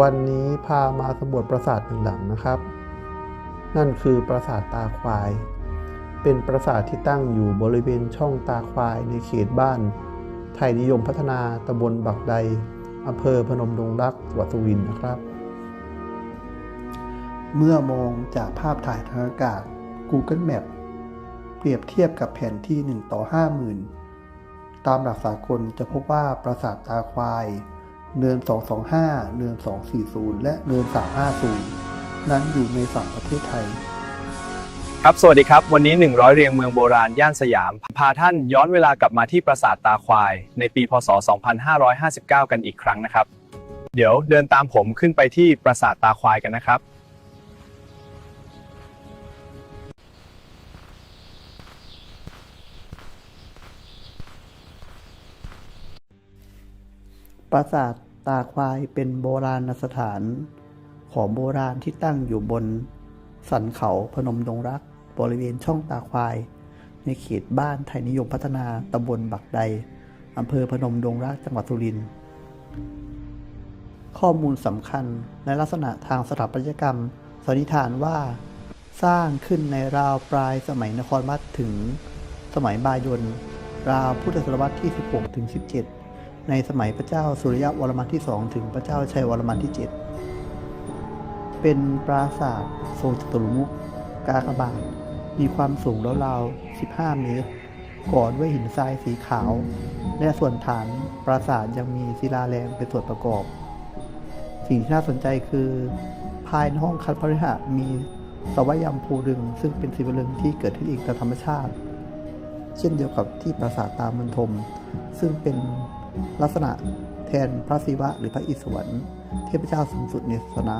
วันนี้พามาสำรวจปราสาทหนึ่งหลังนะครับ นั่นคือปราสาทตาควาย เป็นปราสาทที่ตั้งอยู่บริเวณช่องตาควายในเขตบ้าน ไทยนิยมพัฒนาตำบลบักใดอำเภอพนมดงรักจังหวัดสุรินทร์นะครับ เมื่อมองจากภาพถ่ายทางอากาศ Google Map เปรียบเทียบกับแผนที่ 1 ต่อ 50,000 ตามหลักสากลจะพบว่าปราสาทตาควาย เนิน 225 เนิน 240 และเนิน 350 นั้นอยู่ในฝั่งประเทศไทย ครับ สวัสดีครับ วันนี้ 100 เรียงเมืองโบราณ ย่านสยาม พาท่านย้อนเวลากลับมาที่ปราสาทตาควาย ในปี พศ 2559 กันอีกครั้งนะครับ เดี๋ยวเดินตามผมขึ้นไปที่ปราสาทตาควายกันนะครับ ปราสาทตาควายเป็นโบราณสถาน ของโบราณที่ตั้งอยู่บน สันเขาพนมดงรัก บริเวณช่องตาควาย ในเขตบ้านไทยนิยมพัฒนาตำบลบักใดอำเภอพนมดงรักจังหวัดสุรินทร์ข้อมูลสำคัญในลักษณะทางสถาปัตยกรรมสันนิษฐานว่า สร้างขึ้นในราวปลายสมัยนครวัดถึง สมัยบายนราวพุทธศตวรรษที่ 16ถึง17 ในสมัยพระเจ้าสุริยะวรมันที่สองถึงพระเจ้าชัยวรมันที่ 7 เป็นปราสาททรงจตุรมุขกากบาทมีความสูงราวๆ15 เมตร ก่อด้วยหินทรายสีขาว และส่วนฐานปราสาทยังมีศิลาแรงเป็นส่วนประกอบ สิ่งที่น่าสนใจคือ ภายในห้องคัดพฤหะมีสวายามภูดึง ซึ่งเป็นศิวลึงที่เกิดขึ้นเองตามธรรมชาติ เช่นเดียวกับที่ปราสาทตามนทม ซึ่งเป็น ลักษณะแทนพระศิวะหรือพระอิศวรเทพเจ้าสูงสุดในศาสนา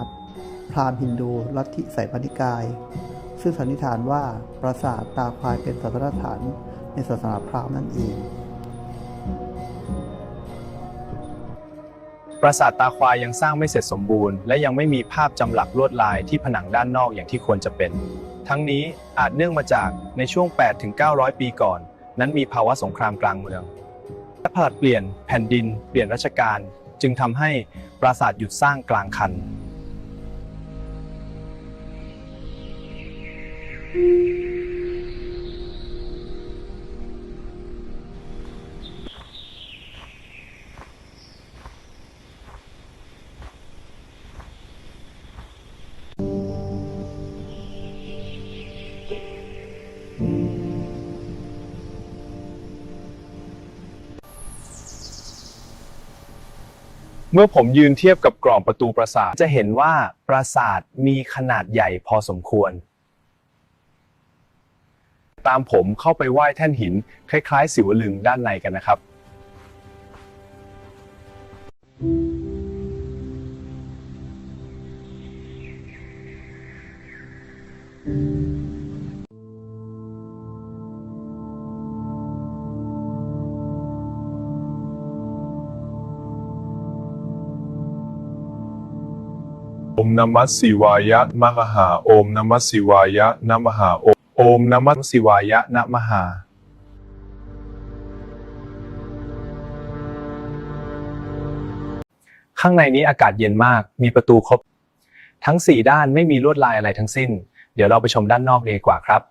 พราหมณ์ฮินดูลัทธิไสยปนิกาย ซึ่งสันนิษฐานว่าปราสาทตาควายเป็นศาสนสถานในศาสนาพราหมณ์นั่นเองปราสาทตาควายยังสร้างไม่เสร็จสมบูรณ์ และยังไม่มีภาพจำหลักลวดลายที่ผนังด้านนอกอย่างที่ควรจะเป็น ทั้งนี้อาจเนื่องมาจากในช่วง 8-900 ปีก่อน นั้นมีภาวะสงครามกลางเมือง ผลัดเปลี่ยนแผ่นดินเปลี่ยนราชการ จึงทำให้ปราสาทหยุดสร้างกลางคัน เมื่อผมยืนเทียบกับกรอบประตูปราสาทจะเห็นว่าปราสาทมีขนาดใหญ่พอสมควร ตามผมเข้าไปไหว้แท่นหิน คล้ายๆ สิวลึงด้านในกันนะครับโอ นมัสสิวายะมะหาโอมนมัสสิวายะนะมหาโอมโอมนมัสสิวายะนะมหาข้างในนี้อากาศเย็นมาก มีประตูครบ ทั้ง 4 ด้านไม่มีลวดลายอะไรทั้งสิ้น เดี๋ยวเราไปชมด้านนอกดีกว่าครับ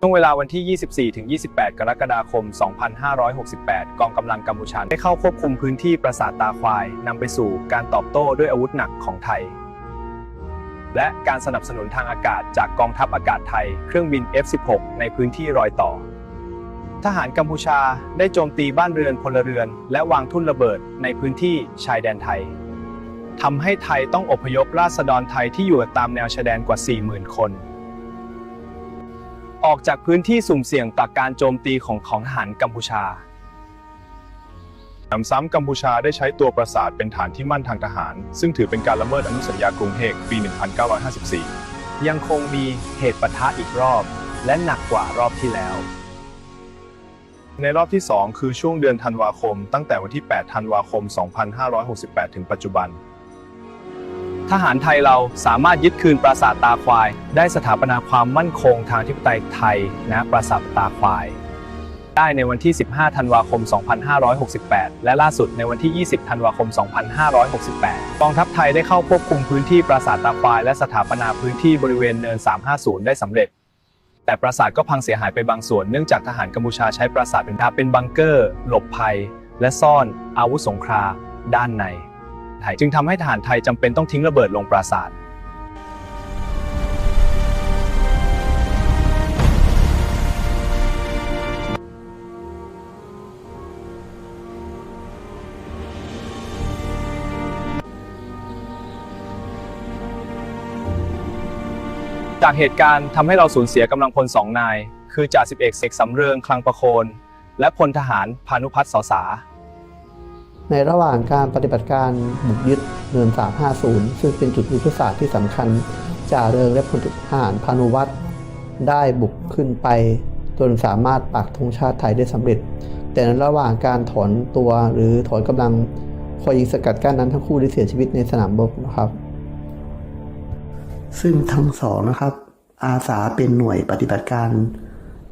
ช่วงเวลาวันที่ 24-28 กรกฎาคม 2568 กองกำลังกัมพูชาได้เข้าควบคุมพื้นที่ปราสาทตาควายนำไปสู่การตอบโต้ด้วยอาวุธหนักของไทย และการสนับสนุนทางอากาศจากกองทัพอากาศไทย เครื่องบิน F-16 ในพื้นที่รอยต่อ ทหารกัมพูชาได้โจมตีบ้านเรือนพลเรือน และวางทุ่นระเบิดในพื้นที่ชายแดนไทยทำให้ไทยต้องอพยพราษฎรไทยที่อยู่ตามแนวชายแดนกว่า 40,000 คน ออกจากพื้นที่สุ่มเสี่ยงต่อการโจมตีของของทหารกัมพูชานำซ้ำกัมพูชาได้ใช้ตัวปราสาทเป็นฐานที่มั่นทางทหาร ซึ่งถือเป็นการละเมิดอนุสัญญากรุงเฮกปี 1954 ยังคงมีเหตุปะทะอีกรอบ และหนักกว่ารอบที่แล้ว ในรอบที่ 2 คือช่วงเดือนธันวาคม ตั้งแต่วันที่ 8 ธันวาคม 2568 ถึงปัจจุบัน ทหารไทยเราสามารถยึดคืนปราสาทตาควาย ได้สถาปนาความมั่นคงทางอธิปไตยไทยณปราสาทตาควาย ได้ในวันที่ 15 ธันวาคม 2568 และล่าสุดในวันที่ 20 ธันวาคม 2568 กองทัพไทยได้เข้าควบคุมพื้นที่ปราสาทตาควาย และสถาปนาพื้นที่บริเวณเนิน 350 ได้สำเร็จแต่ปราสาทก็พังเสียหายไปบางส่วนเนื่องจากทหารกัมพูชาใช้ปราสาทเป็นทาเป็นบังเกอร์ หลบภัย และซ่อนอาวุธสงครามด้านใน ไทย จึงทำให้ทหารไทยจำเป็นต้องทิ้งระเบิดลงปราสาทจากเหตุการณ์ทำให้เราสูญเสียกำลังพลสองนาย คือจ่าสิบเอกเสกสำเริงคลังประโคน และพลทหารพานุพัฒน์สอสา ในระหว่างการปฏิบัติการบุกยึดเนิน 350 ซึ่งเป็นจุดยุทธศาสตร์ที่สำคัญจ่าเริงและพลทหารพานุวัตรได้บุกขึ้นไปจนสามารถปักธงชาติไทยได้สำเร็จ แต่ในระหว่างการถอนตัวหรือถอนกำลังคอยยิงสกัดกั้นนั้นทั้งคู่ได้เสียชีวิตในสนามรบนะครับ ซึ่งทั้งสองนะครับ อาสาเป็นหน่วยปฏิบัติการ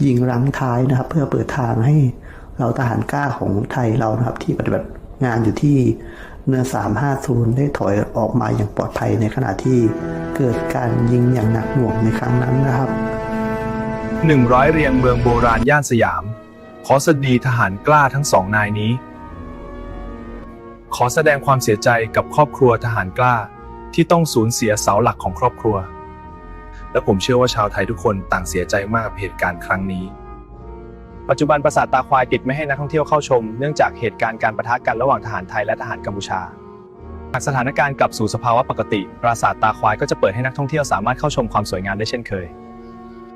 ยิงรั้งท้ายนะครับ เพื่อเปิดทางให้เราทหารกล้าของไทยเรานะครับที่ปฏิบัติ งานอยู่ที่เนิน350 ได้ถอยออกมาอย่างปลอดภัยในขณะที่เกิดการยิงอย่างหนักหน่วงในครั้งนั้นนะครับ 100 เรียงเมืองโบราณย่านสยาม ขอสวัสดีทหารกล้าทั้งสองนายนี้ ขอแสดงความเสียใจกับครอบครัวทหารกล้า ที่ต้องสูญเสียเสาหลักของครอบครัว และผมเชื่อว่าชาวไทยทุกคนต่างเสียใจมากกับเหตุการณ์ครั้งนี้ ปัจจุบันปราสาทตาควายปิดไม่ให้นักท่องเที่ยวเข้าชม เนื่องจากเหตุการณ์การประทะกันระหว่างทหารไทยและทหารกัมพูชา หากสถานการณ์กลับสู่สภาวะปกติ ปราสาทตาควายก็จะเปิดให้นักท่องเที่ยวสามารถเข้าชมความสวยงามได้เช่นเคย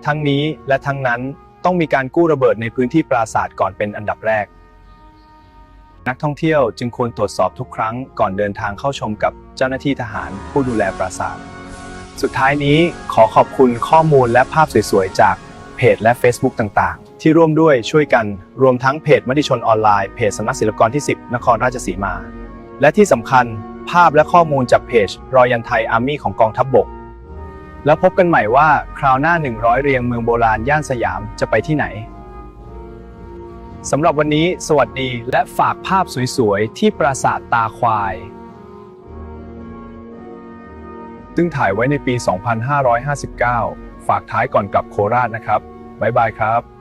ทั้งนี้และทั้งนั้นต้องมีการกู้ระเบิดในพื้นที่ปราสาทก่อนเป็นอันดับแรก นักท่องเที่ยวจึงควรตรวจสอบทุกครั้งก่อนเดินทางเข้าชมกับเจ้าหน้าที่ทหารผู้ดูแลปราสาท สุดท้ายนี้ขอขอบคุณข้อมูลและภาพสวยๆจากเพจและ Facebook ต่างๆ ที่ร่วมด้วยช่วยกันรวมทั้งเพจมติชนออนไลน์เพจสำนักศิลปกรที่ 10 นครราชสีมา และที่สำคัญภาพและข้อมูลจากเพจรอยันไทยอาร์มี่ของกองทัพบบก แล้วพบกันใหม่ว่าคราวหน้า 100 เรียงเมืองโบราณย่านสยามจะไปที่ไหนสำหรับวันนี้สวัสดีและฝากภาพสวยๆ ที่ปราสาทตาควาย ซึ่งถ่ายไว้ในปี 2559 ฝากท้ายก่อนกลับโคราชนะครับ บ๊ายบายครับ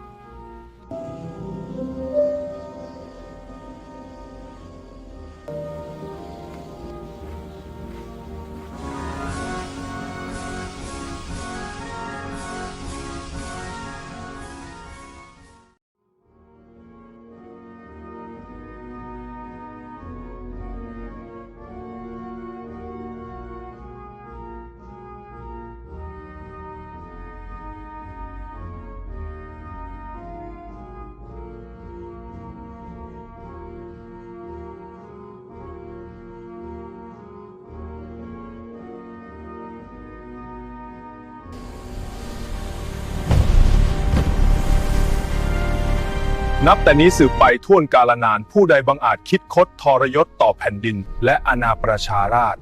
นับแต่นี้สืบไปท่วนกาลนานผู้ใดบังอาจคิดคดทรยศต่อแผ่นดิน และอาณาประชาราช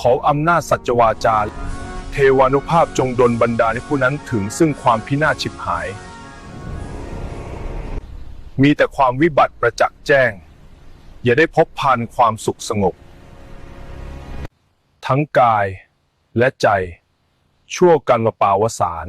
ขออำนาจสัจวาจา เทวานุภาพจงดลบันดาลให้ผู้นั้นถึงซึ่งความพินาศฉิบหาย มีแต่ความวิบัติประจักษ์แจ้ง อย่าได้พบพานความสุขสงบ ทั้งกายและใจ ชั่วกันวปาวสาร